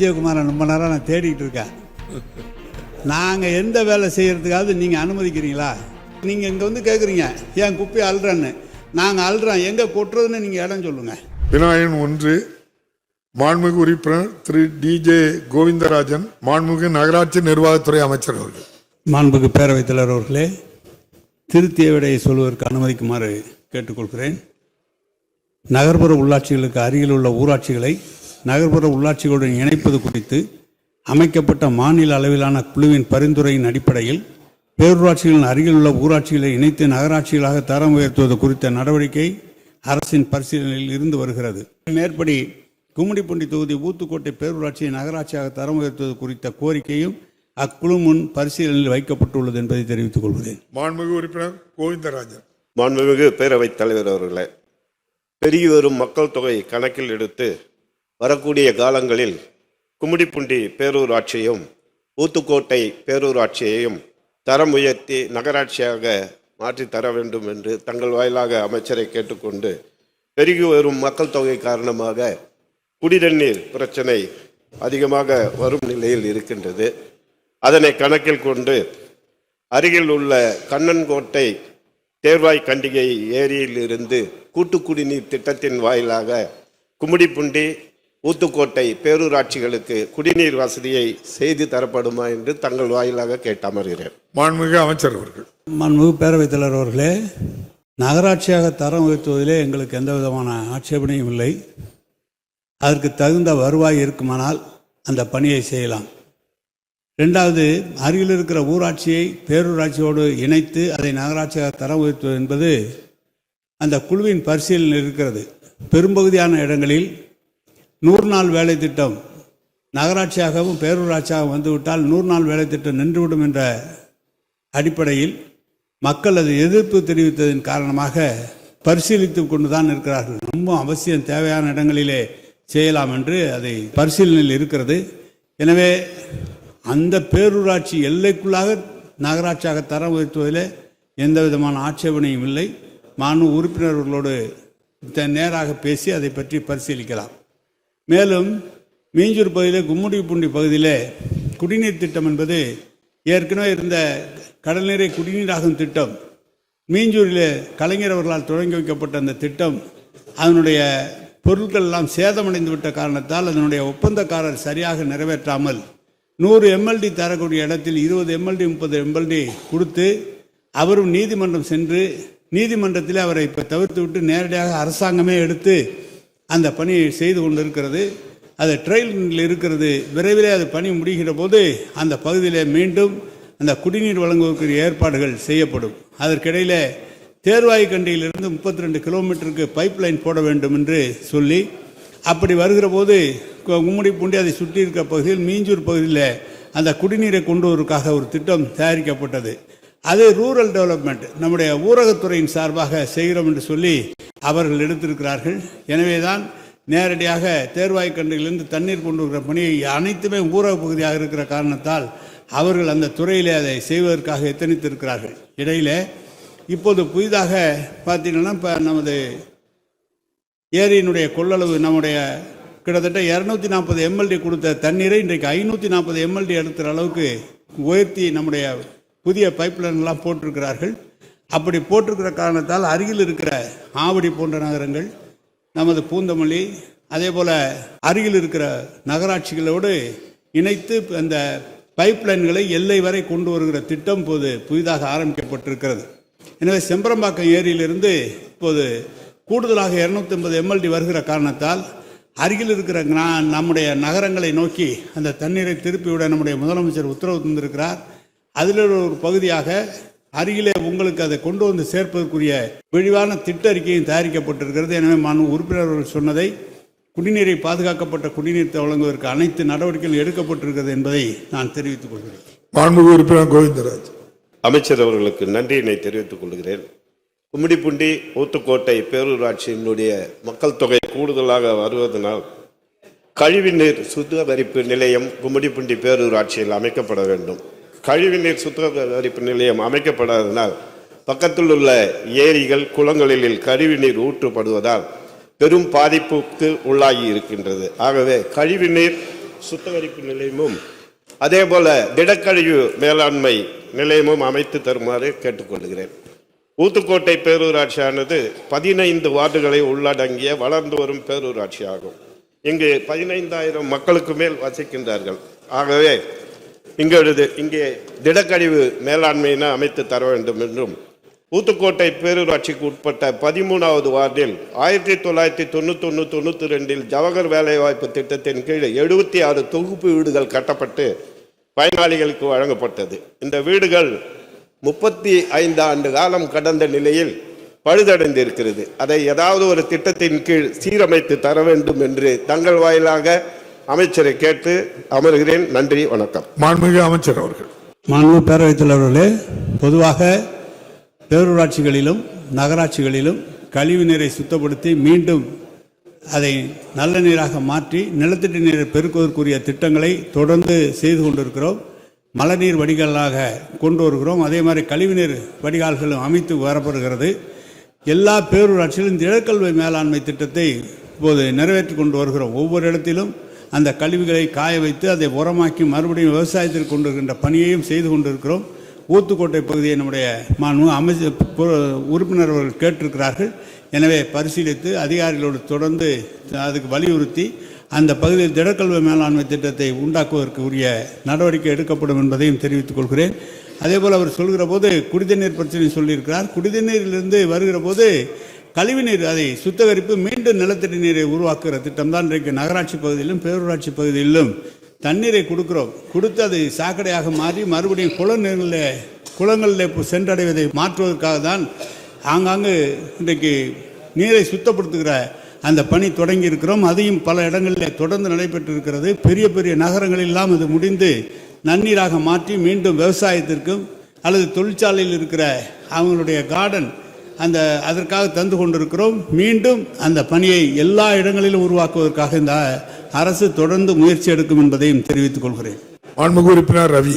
விஜயகுமாரை ரொம்ப நேரம் நான் தேடிட்டு இருக்கேன். நாங்கள் எந்த வேலை செய்யறதுக்காவது நீங்கள் அனுமதிக்கிறீங்களா? நீங்கள் இங்கே வந்து கேட்குறீங்க ஏன் குப்பையை அள்ளுறேன்னு? நாங்கள் அள்ளுறோம். எங்கே கொட்டுறதுன்னு நீங்கள் இடம் சொல்லுங்கள் விநாயகன் ஒன்று மாண்புமிகு உறுப்பினர் திரு டிஜே கோவிந்தராஜன் மாண்புமிகு நகராட்சி நிர்வாகத்துறை அமைச்சர் அவர்கள். மாண்புக்கு பேரவைத் தலைவர் அவர்களே திருத்திய விடையை சொல்வதற்கு அனுமதிக்குமாறு கேட்டுக்கொள்கிறேன். நகர்ப்புற உள்ளாட்சிகளுக்கு அருகில் உள்ள ஊராட்சிகளை நகர்ப்புற உள்ளாட்சிகளுடன் இணைப்பது குறித்து அமைக்கப்பட்ட மாநில அளவிலான குழுவின் பரிந்துரையின் அடிப்படையில் பேரூராட்சிகளின் அருகில் உள்ள ஊராட்சிகளை இணைத்து நகராட்சிகளாக தரம் உயர்த்துவது குறித்த நடவடிக்கை அரசின் பரிசீலனையில் இருந்து வருகிறது. மேற்படி கும்மிடிப்பூண்டி தொகுதி ஊத்துக்கோட்டை பேரூராட்சியை நகராட்சியாக தரம் உயர்த்துவது குறித்த கோரிக்கையும் அக்குழு முன் பரிசீலனையில் வைக்கப்பட்டுள்ளது என்பதை தெரிவித்துக் கொள்கிறேன். மாண்புமிகு உறுப்பினர் கோவிந்தராஜன். மாண்புமிகு பேரவைத் தலைவர் அவர்களே பெருகி வரும் மக்கள் தொகை கணக்கில் எடுத்து வரக்கூடிய காலங்களில் கும்மிடிப்பூண்டி பேரூராட்சியும் ஊத்துக்கோட்டை பேரூராட்சியையும் தரம் உயர்த்தி நகராட்சியாக மாற்றி தர வேண்டும் என்று தங்கள் வாயிலாக அமைச்சரை கேட்டுக்கொண்டு பெருகி வரும் மக்கள் தொகை காரணமாக குடிநீர் பிரச்சனை அதிகமாக வரும் நிலையில் இருக்கின்றது. அதனை கணக்கில் கொண்டு அருகில் உள்ள கண்ணன்கோட்டை தேர்வாய் கண்டிகை ஏரியிலிருந்து கூட்டு குடிநீர் திட்டத்தின் வாயிலாக கும்மிடிப்புண்டி ஊத்துக்கோட்டை பேரூராட்சிகளுக்கு குடிநீர் வசதியை செய்து தரப்படுமா என்று தங்கள் வாயிலாக கேட்டு அமர்கிறேன் மாண்புமிகு அமைச்சர் அவர்கள். மாண்புமிகு பேரவைத் தலைவர் அவர்களே நகராட்சியாக தரம் உயர்த்துவதிலே எங்களுக்கு எந்த விதமான ஆட்சேபனையும் இல்லை. அதற்கு தகுந்த வருவாய் இருக்குமானால் அந்த பணியை செய்யலாம். ரெண்டாவது அருகில் இருக்கிற ஊராட்சியை பேரூராட்சியோடு இணைத்து அதை நகராட்சியாக தரம் உயர்த்துவது என்பது அந்த குழுவின் பரிசீலனை இருக்கிறது. பெரும்பகுதியான இடங்களில் நூறு நாள் வேலை திட்டம். நகராட்சியாகவும் பேரூராட்சியாகவும் வந்துவிட்டால் நூறு நாள் வேலை திட்டம் நின்றுவிடும் என்ற அடிப்படையில் மக்கள் அது எதிர்ப்பு தெரிவித்ததன் காரணமாக பரிசீலித்து கொண்டு தான் இருக்கிறார்கள். ரொம்ப அவசியம் தேவையான இடங்களிலே செய்யலாம் என்று அதை பரிசீலனையில் இருக்கிறது. எனவே அந்த பேரூராட்சி எல்லைக்குள்ளாக நகராட்சியாக தரம் உயர்த்துவதில் எந்த விதமான ஆட்சேபனையும் இல்லை. மாண்பு உறுப்பினர்களோடு நேராக பேசி அதை பற்றி பரிசீலிக்கலாம். மேலும் மீஞ்சூர் பகுதியிலே கும்முடிப்பூண்டி பகுதியில் குடிநீர் திட்டம் என்பது ஏற்கனவே இருந்த கடல்நீரை குடிநீராகும் திட்டம். மீஞ்சூரிலே கலைஞர் அவர்களால் தொடங்கி வைக்கப்பட்ட அந்த திட்டம் அதனுடைய பொருட்கள் எல்லாம் சேதமடைந்து விட்ட காரணத்தால் அதனுடைய ஒப்பந்தக்காரர் சரியாக நிறைவேற்றாமல் நூறு எம்எல்டி தரக்கூடிய இடத்தில் இருபது எம்எல்டி முப்பது எம்எல்டி கொடுத்து அவரும் நீதிமன்றம் சென்று நீதிமன்றத்தில் அவரை இப்போ தவிர்த்து விட்டு நேரடியாக அரசாங்கமே எடுத்து அந்த பணியை செய்து கொண்டிருக்கிறது. அது ட்ரையலில் இருக்கிறது. விரைவிலே அது பணி முடிகிற போது அந்த பகுதியிலே மீண்டும் அந்த குடிநீர் வழங்குவதற்கு ஏற்பாடுகள் செய்யப்படும். அதற்கிடையில் தேர்வாய் கண்டியிலிருந்து முப்பத்தி ரெண்டு கிலோமீட்டருக்கு பைப் லைன் போட வேண்டும் என்று சொல்லி அப்படி வருகிற போது கும்முடி பூண்டி அதை சுற்றி இருக்கிற பகுதியில் மீஞ்சூர் பகுதியில் அந்த குடிநீரை கொண்டு வருவதற்காக ஒரு திட்டம் தயாரிக்கப்பட்டது. அது ரூரல் டெவலப்மெண்ட் நம்முடைய ஊரகத்துறையின் சார்பாக செய்கிறோம் என்று சொல்லி அவர்கள் எடுத்திருக்கிறார்கள். எனவே தான் நேரடியாக தேர்வாய் கண்டிலிருந்து தண்ணீர் கொண்டு வருகிற பணியை அனைத்துமே ஊரக பகுதியாக இருக்கிற காரணத்தால் அவர்கள் அந்த துறையிலே அதை செய்வதற்காக எத்தனித்திருக்கிறார்கள். இடையிலே இப்போது புதிதாக பார்த்தீங்கன்னா இப்போ நமது ஏரியினுடைய கொள்ளளவு நம்முடைய கிட்டத்தட்ட இரநூத்தி நாற்பது எம்எல்டி கொடுத்த தண்ணீரை இன்றைக்கு ஐநூற்றி நாற்பது எம்எல்டி எடுத்துகிற அளவுக்கு உயர்த்தி நம்முடைய புதிய பைப்லைன்லாம் போட்டிருக்கிறார்கள். அப்படி போட்டிருக்கிற காரணத்தால் அருகில் இருக்கிற ஆவடி போன்ற நகரங்கள் நமது பூந்தமல்லி அதே போல் அருகில் இருக்கிற நகராட்சிகளோடு இணைத்து அந்த பைப்லைன்களை எல்லை வரை கொண்டு வருகிற திட்டம் போது புதிதாக ஆரம்பிக்கப்பட்டிருக்கிறது. எனவே செம்பரம்பாக்கம் ஏரியிலிருந்து இப்போது கூடுதலாக இரநூத்தி ஐம்பது எம்எல்டி வருகிற காரணத்தால் அருகில் இருக்கிற நம்முடைய நகரங்களை நோக்கி அந்த தண்ணீரை திருப்பிவிட நம்முடைய முதலமைச்சர் உத்தரவு தந்திருக்கிறார். அதில் ஒரு பகுதியாக அருகிலே உங்களுக்கு அதை கொண்டு வந்து சேர்ப்பதற்குரிய விரிவான திட்ட அறிக்கையும் தயாரிக்கப்பட்டிருக்கிறது. எனவே மாண்பு உறுப்பினர்கள் சொன்னதை குடிநீரை பாதுகாக்கப்பட்ட குடிநீர் வழங்குவதற்கு அனைத்து நடவடிக்கைகளும் எடுக்கப்பட்டிருக்கிறது என்பதை நான் தெரிவித்துக் கொள்கிறேன். உறுப்பினர் கோவிந்தராஜ். அமைச்சர் அவர்களுக்கு நன்றியினை தெரிவித்துக் கொள்கிறேன். கும்மிடிப்புண்டி ஊத்துக்கோட்டை பேரூராட்சியினுடைய மக்கள் தொகை கூடுதலாக வருவதனால் கழிவுநீர் சுத்திகரிப்பு நிலையம் கும்மிடிப்புண்டி பேரூராட்சியில் அமைக்கப்பட வேண்டும். கழிவுநீர் சுத்திகரிப்பு நிலையம் அமைக்கப்படாததினால் பக்கத்தில் உள்ள ஏரிகள் குளங்களில் கழிவுநீர் ஊற்றப்படுவதால் பெரும் பாதிப்புக்கு உள்ளாகி இருக்கின்றது. ஆகவே கழிவுநீர் சுத்திகரிப்பு நிலையமும் அதேபோல திடக்கழிவு மேலாண்மை நிலையமும் அமைத்து தருமாறு கேட்டுக்கொள்கிறேன். ஊத்துக்கோட்டை பேரூராட்சியானது பதினைந்து வார்டுகளை உள்ளடங்கிய வளர்ந்து வரும் பேரூராட்சி ஆகும் இங்கு பதினைந்தாயிரம் மக்களுக்கு மேல் வசிக்கின்றார்கள். ஆகவே இங்கொழுது இங்கே திடக்கழிவு மேலாண்மையினை அமைத்து தர வேண்டும் என்றும் ஊத்துக்கோட்டை பேரூராட்சிக்கு உட்பட்ட பதிமூணாவது வார்டில் ஆயிரத்தி தொள்ளாயிரத்தி தொண்ணூத்தொன்று தொண்ணூற்றி ரெண்டில் ஜவஹர் வேலைவாய்ப்பு திட்டத்தின் கீழ் எழுபத்தி ஆறு தொகுப்பு வீடுகள் கட்டப்பட்டு பயனாளிகளுக்கு வழங்கப்பட்டது. இந்த வீடுகள் முப்பத்தி ஐந்து ஆண்டு காலம் கடந்த நிலையில் பழுதடைந்திருக்கிறது. அதை ஏதாவது ஒரு திட்டத்தின் கீழ் சீரமைத்து தர வேண்டும் என்று தங்கள் வாயிலாக அமைச்சரை கேட்டு அமர்கிறேன். நன்றி வணக்கம். மாண்புமிகு அமைச்சர் அவர்கள். மாண்பு பேரவைத் தலைவர்களே பொதுவாக பேரூராட்சிகளிலும் நகராட்சிகளிலும் கழிவு நீரை சுத்தப்படுத்தி மீண்டும் அதை நல்ல நீராக மாற்றி நிலத்தடி நீரை பெருக்குவதற்குரிய திட்டங்களை தொடர்ந்து செய்து கொண்டிருக்கிறோம். மழைநீர் வடிகாலாக கொண்டு வருகிறோம். அதே மாதிரி கழிவுநீர் வடிகால்களும் அமைத்து வரப்படுகிறது. எல்லா பேரூராட்சியிலும் திடக்கல்வி மேலாண்மை திட்டத்தை இப்போது நிறைவேற்றி கொண்டு வருகிறோம். ஒவ்வொரு இடத்திலும் அந்த கழிவுகளை காய வைத்து அதை உரமாக்கி மறுபடியும் விவசாயத்தில் கொண்டு பணியையும் செய்து கொண்டிருக்கிறோம். ஊத்துக்கோட்டை பகுதியை நம்முடைய மாண்பு அமைச்சர் உறுப்பினர் அவர்கள் கேட்டிருக்கிறார்கள். எனவே பரிசீலித்து அதிகாரிகளோடு தொடர்ந்து அதுக்கு வலியுறுத்தி அந்த பகுதியில் திடக்கல்வி மேலாண்மை திட்டத்தை உண்டாக்குவதற்கு உரிய நடவடிக்கை எடுக்கப்படும் என்பதையும் தெரிவித்துக் கொள்கிறேன். அதேபோல் அவர் சொல்கிற போது குடிதண்ணீர் பிரச்சனை சொல்லியிருக்கிறார். குடிதண்ணீரிலிருந்து வருகிற போது கழிவுநீர் அதை சுத்திகரிப்பு மீண்டும் நிலத்தடி நீரை உருவாக்குகிற திட்டம் தான் இன்றைக்கு நகராட்சி பகுதியிலும் பேரூராட்சி பகுதியிலும் தண்ணீரை கொடுக்குறோம். கொடுத்து அதை சாக்கடையாக மாறி மறுபடியும் குளநீரில் குளங்களில் சென்றடைவதை மாற்றுவதற்காக தான் ஆங்காங்கு இன்றைக்கு நீரை சுத்தப்படுத்துகிற அந்த பணி தொடங்கி இருக்கிறோம். அதையும் பல இடங்களில் தொடர்ந்து நடைபெற்று இருக்கிறது பெரிய பெரிய நகரங்களெல்லாம் அது முடிந்து நன்னீராக மாற்றி மீண்டும் விவசாயத்திற்கும் அல்லது தொழிற்சாலையில் இருக்கிற அவங்களுடைய கார்டன் அந்த அதற்காக தந்து கொண்டிருக்கிறோம். மீண்டும் அந்த பணியை எல்லா இடங்களிலும் உருவாக்குவதற்காக இந்த அரசு தொடர்ந்து முயற்சி எடுக்கும் என்பதையும் தெரிவித்துக் கொள்கிறேன். மாண்புமிகு உறுப்பினர் ரவி.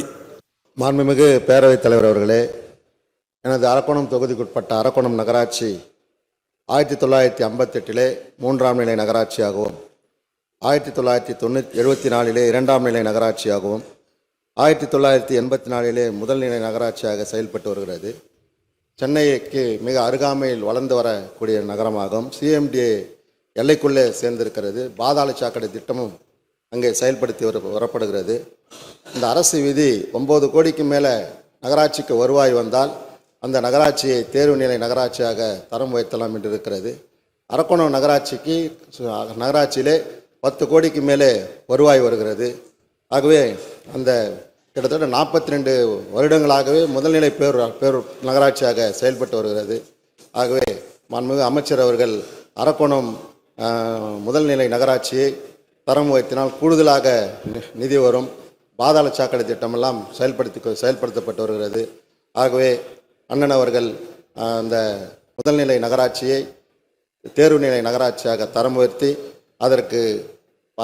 மாண்புமிகு பேரவைத் தலைவர் அவர்களே எனது அரக்கோணம் தொகுதிக்குட்பட்ட அரக்கோணம் நகராட்சி ஆயிரத்தி தொள்ளாயிரத்தி ஐம்பத்தெட்டிலே மூன்றாம் நிலை நகராட்சியாகவும் ஆயிரத்தி தொள்ளாயிரத்தி தொண்ணூற்றி எழுபத்தி நாலிலே இரண்டாம் நிலை நகராட்சியாகவும் ஆயிரத்தி தொள்ளாயிரத்தி எண்பத்தி நாலிலே முதல் நிலை நகராட்சியாக செயல்பட்டு வருகிறது. சென்னைக்கு மிக அருகாமையில் வளர்ந்து வரக்கூடிய நகரமாகும். சிஎம்டிஏ எல்லைக்குள்ளே சேர்ந்திருக்கிறது. பாதாள சாக்கடை திட்டமும் அங்கே செயல்படுத்தி வர வரப்படுகிறது. இந்த அரசு விதி ஒம்பது கோடிக்கு மேலே நகராட்சிக்கு வருவாய் வந்தால் அந்த நகராட்சியை தேர்வு நிலை நகராட்சியாக தரம் உயர்த்தலாம் என்று இருக்கிறது. அரக்கோணம் நகராட்சிக்கு சு- நகராட்சியிலே பத்து கோடிக்கு மேலே வருவாய் வருகிறது. ஆகவே அந்த கிட்டத்தட்ட நாற்பத்தி ரெண்டு வருடங்களாகவே முதல்நிலை பேர் பேர் நகராட்சியாக செயல்பட்டு வருகிறது. ஆகவே மாண்புமிகு அமைச்சர் அவர்கள் அரக்கோணம் முதல்நிலை நகராட்சியை தரம் உயர்த்தினால் கூடுதலாக நி- நிதி வரும். பாதாள சாக்கடை திட்டமெல்லாம் செயல்படுத்தி செயல்படுத்தப்பட்டு வருகிறது. ஆகவே அண்ணன் அவர்கள் அந்த முதல்நிலை நகராட்சியை தேர்வுநிலை நகராட்சியாக தரம் உயர்த்தி அதற்கு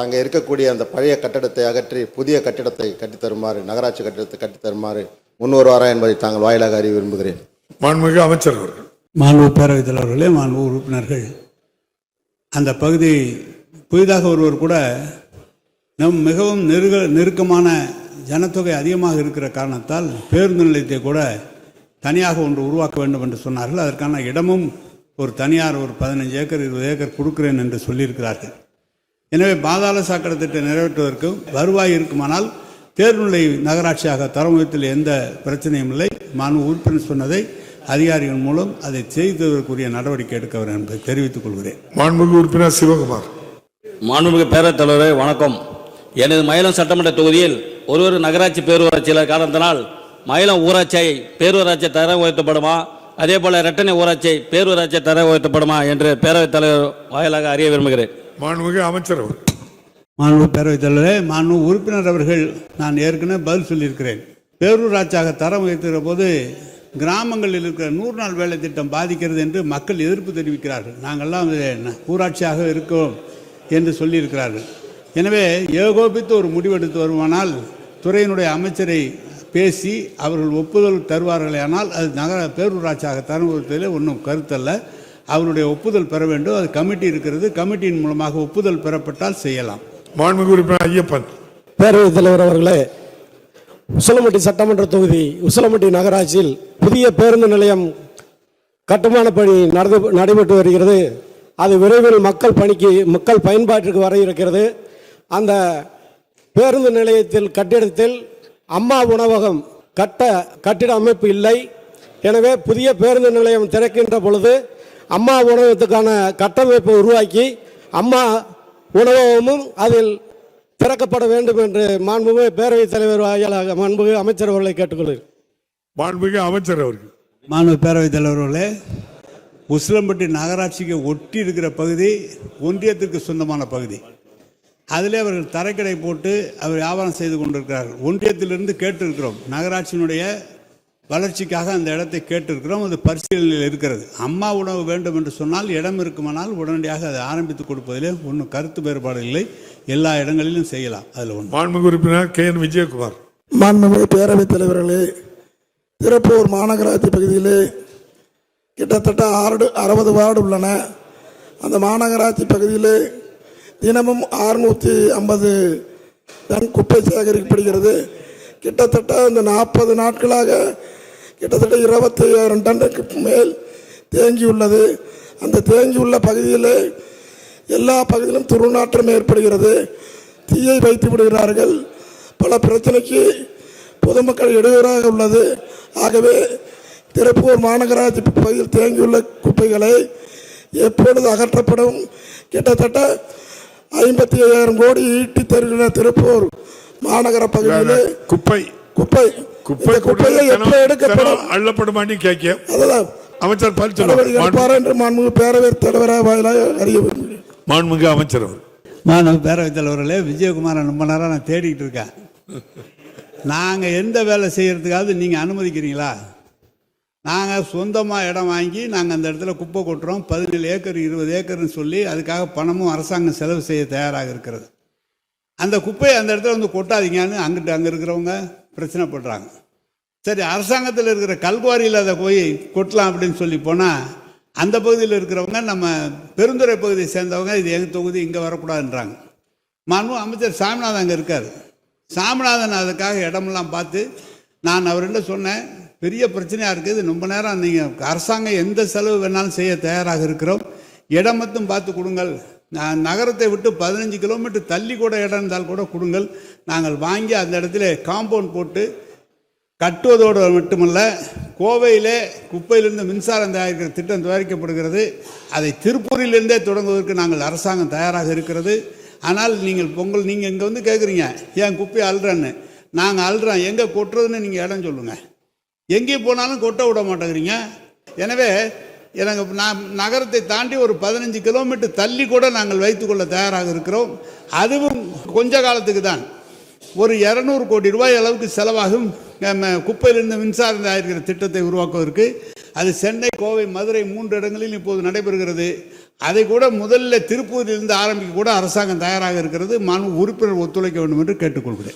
அங்கே இருக்கக்கூடிய அந்த பழைய கட்டடத்தை அகற்றி புதிய கட்டிடத்தை கட்டித்தருமாறு நகராட்சி கட்டிடத்தை கட்டித்தருமாறு முன்வருவாரா என்பதை தாங்கள் வாயிலாக அறிய விரும்புகிறேன். மாண்புமிகு அமைச்சர் அவர்கள். மாண்பு பேரவைத் தலைவர்களே மாண்பு உறுப்பினர்கள். அந்த பகுதி புதிதாக ஒருவர் கூட நம் மிகவும் நெருக நெருக்கமான ஜனத்தொகை அதிகமாக இருக்கிற காரணத்தால் பேருந்து நிலையத்தை கூட தனியாக ஒன்று உருவாக்க வேண்டும் என்று சொன்னார்கள். அதற்கான இடமும் ஒரு தனியார் ஒரு பதினஞ்சு ஏக்கர் இருபது ஏக்கர் கொடுக்கிறேன் என்று சொல்லியிருக்கிறார்கள். எனவே பாதாள சாக்கடை திட்டம் நிறைவேற்றுவதற்கும் வருவாய் இருக்குமானால் தேர்வுநிலை நகராட்சியாக தரம் உயர்த்தில் எந்த பிரச்சனையும் இல்லை. மாண்பு உறுப்பினர் சொன்னதை அதிகாரிகள் மூலம் அதை செய்ததற்குரிய நடவடிக்கை எடுக்க வேண்டும் என்பதை தெரிவித்துக் கொள்கிறேன். மாண்புமிகு உறுப்பினர் சிவகுமார். மாண்புமிகு பேரவைத் தலைவரே வணக்கம். எனது மயிலம் சட்டமன்ற தொகுதியில் ஒரு ஒரு நகராட்சி பேரூராட்சியில் காரணத்தினால் மயிலம் ஊராட்சியை பேரூராட்சி தர உயர்த்தப்படுமா அதே போல இரட்டனை ஊராட்சி பேரூராட்சி தர உயர்த்தப்படுமா என்று பேரவைத் தலைவர் வாயிலாக அறிய விரும்புகிறேன். மாண்புமிகு அமைச்சர் அவர் மாண்பு பேரவைத் தலைவரே மாண்பு உறுப்பினர் அவர்கள் நான் ஏற்கனவே பதில் சொல்லியிருக்கிறேன். பேரூராட்சியாக தரம் உயர்த்துகிற போது கிராமங்களில் இருக்கிற நூறு நாள் வேலை திட்டம் பாதிக்கிறது என்று மக்கள் எதிர்ப்பு தெரிவிக்கிறார்கள். நாங்கள்லாம் ஊராட்சியாக இருக்கோம் என்று சொல்லியிருக்கிறார்கள். எனவே ஏகோபித்து ஒரு முடிவெடுத்து வருமானால் துறையினுடைய அமைச்சரை பேசி அவர்கள் ஒப்புதல் தருவார்களே ஆனால் அது நகர பேரூராட்சியாக தருவதில் ஒன்றும் கருத்தல்ல. அவருடைய ஒப்புதல் பெற வேண்டும். அது கமிட்டி இருக்கிறது. கமிட்டியின் மூலமாக ஒப்புதல் பெறப்பட்டால் செய்யலாம். மாண்புமிகு உறுப்பினர் ஐயப்பன். பேரவைத் தலைவர் அவர்களே உசிலம்பட்டி சட்டமன்ற தொகுதி உசிலம்பட்டி நகராட்சியில் புதிய பேருந்து நிலையம் கட்டுமான பணி நடந்து நடைபெற்று வருகிறது. அது விரைவில் மக்கள் பணிக்கு மக்கள் பயன்பாட்டிற்கு வர இருக்கிறது. அந்த பேருந்து நிலையத்தில் கட்டிடத்தில் அம்மா உணவகம் கட்ட கட்டிட அமைப்பு இல்லை. எனவே புதிய பேருந்து நிலையம் திறக்கின்ற பொழுது அம்மா உணவகத்துக்கான கட்டமைப்பை உருவாக்கி அம்மா உணவகமும் அதில் திறக்கப்பட வேண்டும் என்று மாண்புமிகு பேரவைத் தலைவர் வாயிலாக மாண்புமிகு அமைச்சர் அவர்களை கேட்டுக்கொள்கிறேன். மாண்புமிகு அமைச்சர் அவர்கள். மாண்பு பேரவைத் தலைவர் அவர்களே உசிலம்பட்டி நகராட்சிக்கு ஒட்டி இருக்கிற பகுதி ஒன்றியத்திற்கு சொந்தமான பகுதி. அதிலே அவர்கள் தரைக்கடை போட்டு அவர் வியாபாரம் செய்து கொண்டிருக்கிறார்கள். ஒன்றியத்திலிருந்து கேட்டிருக்கிறோம். நகராட்சியினுடைய வளர்ச்சிக்காக அந்த இடத்தை கேட்டிருக்கிறோம் அது பரிசீலனையில் இருக்கிறது. அம்மா உணவு வேண்டும் என்று சொன்னால் இடம் இருக்குமானால் உடனடியாக அதை ஆரம்பித்து கொடுப்பதிலே ஒன்றும் கருத்து வேறுபாடு இல்லை. எல்லா இடங்களிலும் செய்யலாம். அதில் ஒன்று மாண்புமிகு உறுப்பினர் கே என் விஜயகுமார். மாண்புமிகு பேரவைத் தலைவர்களே திருப்பூர் மாநகராட்சி பகுதியிலே கிட்டத்தட்ட ஆறு அறுபது வார்டு உள்ளன. அந்த மாநகராட்சி பகுதியிலே தினமும் அறுநூற்றி ஐம்பது டன் குப்பை சேகரிக்கப்படுகிறது. கிட்டத்தட்ட இந்த நாற்பது நாட்களாக கிட்டத்தட்ட இருபத்தி ஐயாயிரம் டன்னுக்கு மேல் தேங்கியுள்ளது அந்த தேங்கியுள்ள பகுதியிலே எல்லா பகுதியிலும் துர்நாற்றம் ஏற்படுகிறது. தீயை வைத்து விடுகிறார்கள். பல பிரச்சனைக்கு பொதுமக்கள் இடையூறாக உள்ளது. ஆகவே திருப்பூர் மாநகராட்சி பகுதியில் தேங்கியுள்ள குப்பைகளை எப்பொழுது அகற்றப்படும்? கிட்டத்தட்ட ஐம்பத்தி ஐயாயிரம் கோடி ஈட்டி தருகிற திருப்பூர் மாநகர பகுதியிலே குப்பை. குப்பை. குப்பை குப்பையை எப்போ எடுக்கப்படும்? அள்ளப்படுமான்னு கேட்க. அதுதான் அமைச்சர் சொல்லுவார் எடுப்பார் என்று மாண்புமிகு பேரவைத் தலைவராக வாயிலாக அறிய விரும்புகிறேன். மாண்புமிகு அமைச்சர் அவர் மாண்பு பேரவைத் தலைவர்களே விஜயகுமாரை ரொம்ப நேரம் நான் தேடிக்கிட்டு இருக்கேன். நாங்கள் எந்த வேலை செய்யறதுக்காவது நீங்கள் அனுமதிக்கிறீங்களா? நாங்கள் சொந்தமாக இடம் வாங்கி நாங்கள் அந்த இடத்துல குப்பை கொட்டுறோம். பதினேழு ஏக்கர் இருபது ஏக்கர்னு சொல்லி அதுக்காக பணமும் அரசாங்கம் செலவு செய்ய தயாராக இருக்கிறது. அந்த குப்பையை அந்த இடத்துல வந்து கொட்டாதீங்கன்னு அங்கிட்டு அங்கே இருக்கிறவங்க பிரச்சனை பண்ணுறாங்க சரி அரசாங்கத்தில் இருக்கிற கல்குவாரியில் அதை போய் கொட்டலாம் அப்படின்னு சொல்லி போனால் அந்த பகுதியில் இருக்கிறவங்க நம்ம பெருந்துறை பகுதியை சேர்ந்தவங்க இது எங்கள் தொகுதி இங்கே வரக்கூடாதுன்றாங்க. மாண்பு அமைச்சர் சாமிநாதன் அங்கே இருக்கார். சாமிநாதன் அதுக்காக இடமெல்லாம் பார்த்து நான் அவர்கிட்ட சொன்னேன் பெரிய பிரச்சனையாக இருக்குது ரொம்ப நேரம் நீங்கள் அரசாங்கம் எந்த செலவு வேணாலும் செய்ய தயாராக இருக்கிறோம். இடம் மட்டும் பார்த்து கொடுங்கள். நான் நகரத்தை விட்டு பதினஞ்சு கிலோமீட்டர் தள்ளி கூட இடம் இருந்தால் கூட கொடுங்கள். நாங்கள் வாங்கி அந்த இடத்துல காம்பவுண்ட் போட்டு கட்டுவதோடு மட்டுமல்ல கோவையிலே குப்பையிலிருந்து மின்சாரம் தயாரிக்கிற திட்டம் தயாரிக்கப்படுகிறது. அதை திருப்பூரிலிருந்தே தொடங்குவதற்கு நாங்கள் அரசாங்கம் தயாராக இருக்கிறது. ஆனால் நீங்கள் பொங்கல் நீங்கள் இங்கே வந்து கேட்குறீங்க ஏன் குப்பையை அழுறேன்னு நாங்கள் அழுறோம் எங்கே கொட்டுறதுன்னு நீங்கள் இடம் சொல்லுங்கள் எங்கே போனாலும் கொட்ட விட மாட்டேங்கிறீங்க. எனவே எனக்கு நான் நகரத்தை தாண்டி ஒரு பதினஞ்சு கிலோமீட்டர் தள்ளி கூட நாங்கள் வைத்துக்கொள்ள தயாராக இருக்கிறோம். அதுவும் கொஞ்ச காலத்துக்கு தான். ஒரு இரநூறு கோடி ரூபாய் அளவுக்கு செலவாகும். நம்ம குப்பையிலிருந்து மின்சாரம் தயாரிக்கிற திட்டத்தை உருவாக்குவதற்கு. அது சென்னை கோவை மதுரை மூன்று இடங்களில் இப்போது நடைபெறுகிறது. அதை கூட முதல்ல திருப்பூரிலிருந்து ஆரம்பிக்க கூட அரசாங்கம் தயாராக இருக்கிறது. மாண்பு உறுப்பினர் ஒத்துழைக்க வேண்டும் என்று கேட்டுக்கொள்கிறேன்.